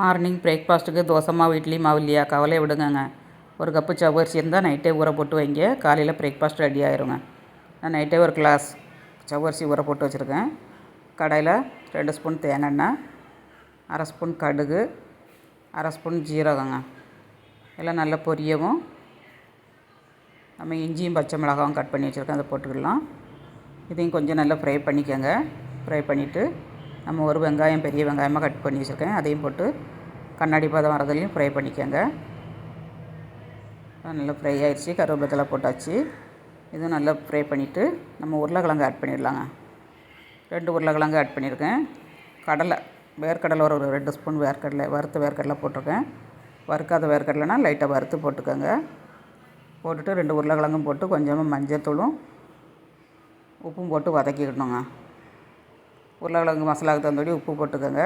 Morning பிரேக்ஃபாஸ்ட்டுக்கு தோசை மாவு இட்லி மாவு இல்லையா? கவலையை விடுங்கங்க. ஒரு கப்பு சவ்வரிசி இருந்தால் நைட்டே ஊற போட்டு வைங்க. காலையில் பிரேக்ஃபாஸ்ட் ரெடி ஆயிருங்க. நான் நைட்டே ஒரு கிளாஸ் சவ்வரிசி ஊற போட்டு வச்சுருக்கேன். கடையில் ரெண்டு ஸ்பூன் தேங்காய் எண்ணெய் அரை ஸ்பூன் கடுகு அரை ஸ்பூன் ஜீரகங்க. எல்லாம் நல்லா பொரியவும். நம்ம இஞ்சியும் பச்சை மிளகாவும் கட் பண்ணி வச்சுருக்கேன். அதை போட்டுக்கலாம். இதையும் கொஞ்சம் நல்லா ஃப்ரை பண்ணிக்கோங்க. ஃப்ரை பண்ணிவிட்டு நம்ம ஒரு வெங்காயம் பெரிய வெங்காயமாக கட் பண்ணி வச்சுருக்கேன். அதையும் போட்டு கண்ணாடி பதம் வரதுலையும் ஃப்ரை பண்ணிக்கோங்க. நல்லா ஃப்ரை ஆகிடுச்சி கருவேப்பிலை போட்டாச்சு. இதுவும் நல்லா ஃப்ரை பண்ணிவிட்டு நம்ம உருளைக்கிழங்கு ஆட் பண்ணிடலாங்க. ரெண்டு உருளைக்கிழங்கு ஆட் பண்ணியிருக்கேன். கடலை வேர்க்கடலை ஒரு ரெண்டு ஸ்பூன் வேர்க்கடலை வறுத்து வேர்க்கடலை போட்டிருக்கேன். வறுக்காத வேர்க்கடலைனா லைட்டாக வறுத்து போட்டுக்கோங்க. போட்டுட்டு ரெண்டு உருளைக்கிழங்கும் போட்டு கொஞ்சமாக மஞ்சத்தூளும் உப்பும் போட்டு வதக்கிக்கணுங்க. உருளைக்கிழங்கு மசாலாவுக்கு தகுந்தபடி உப்பு போட்டுக்கோங்க.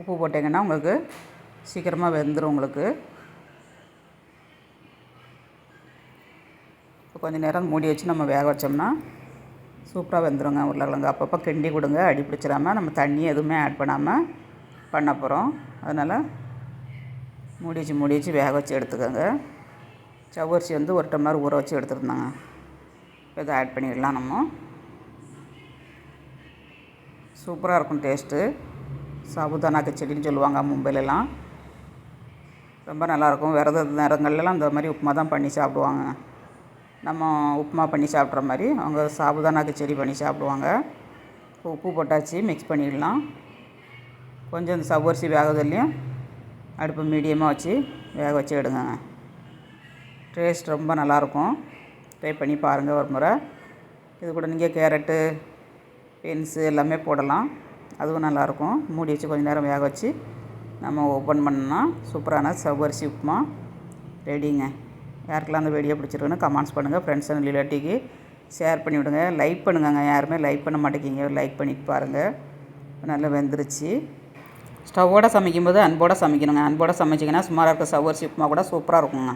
உப்பு போட்டிங்கன்னா உங்களுக்கு சீக்கிரமாக வெந்துடும் உங்களுக்கு. இப்போ கொஞ்சம் நேரம் மூடி வச்சு நம்ம வேக வச்சோம்னா சூப்பராக வெந்துடுங்க உருளைக்கிழங்கு. அப்பப்போ கிண்டி கொடுங்க அடி பிடிச்சிடாம. நம்ம தண்ணி எதுவுமே ஆட் பண்ணாமல் பண்ண போகிறோம் அதனால் மூடி வச்சு மூடி வச்சு வேக வச்சு எடுத்துக்கோங்க. சவ்வரிசி வந்து ஒரு டம்ளர் ஊற வச்சு எடுத்துருந்தாங்க. இப்போ இதை ஆட் பண்ணிடலாம் நம்ம. சூப்பராக இருக்கும் டேஸ்ட்டு சாபுதானா கிச்சடின்னு சொல்லுவாங்க மும்பைலலாம் ரொம்ப நல்லாயிருக்கும். விரத நேரங்கள்லாம் இந்த மாதிரி உப்புமா தான் பண்ணி சாப்பிடுவாங்க. நம்ம உப்புமா பண்ணி சாப்பிட்ற மாதிரி அவங்க சாபுதானா கிச்சடி பண்ணி சாப்பிடுவாங்க. இப்போ உப்பு போட்டாச்சு மிக்ஸ் பண்ணிடலாம். கொஞ்சம் இந்த சவ்வரிசி வேகதுலேயும் அடுப்பு மீடியமாக வச்சு வேக வச்சு எடுங்க டேஸ்ட் ரொம்ப நல்லாயிருக்கும். ட்ரை பண்ணி பாருங்கள் ஒரு முறை. இது கூட நீங்கள் கேரட்டு பீன்ஸு எல்லாமே போடலாம். அதுவும் நல்லாயிருக்கும். மூடி வச்சு கொஞ்சம் நேரம் வேக வச்சு நம்ம ஓப்பன் பண்ணால் சூப்பரான சவ்வரிசி உப்புமா ரெடிங்க யாருக்கெல்லாம் அந்த வீடியோ பிடிச்சிருக்குன்னு கமெண்ட்ஸ் பண்ணுங்கள் ஃப்ரெண்ட்ஸ் அண்ட் ரிலேட்டிவ்க்கு ஷேர் பண்ணி விடுங்க. லைக் பண்ணுங்கங்க. யாருமே லைக் பண்ண மாட்டேங்கிங்க லைக் பண்ணிட்டு பாருங்கள் நல்லா வெந்துருச்சு. ஸ்டவ்வோட சமைக்கும்போது அன்போடு சமைக்கணுங்க. அன்போடு சமைச்சிங்கன்னா சுமாராக இருக்க சவ்வரிசி உப்புமா கூட சூப்பராக இருக்குங்க.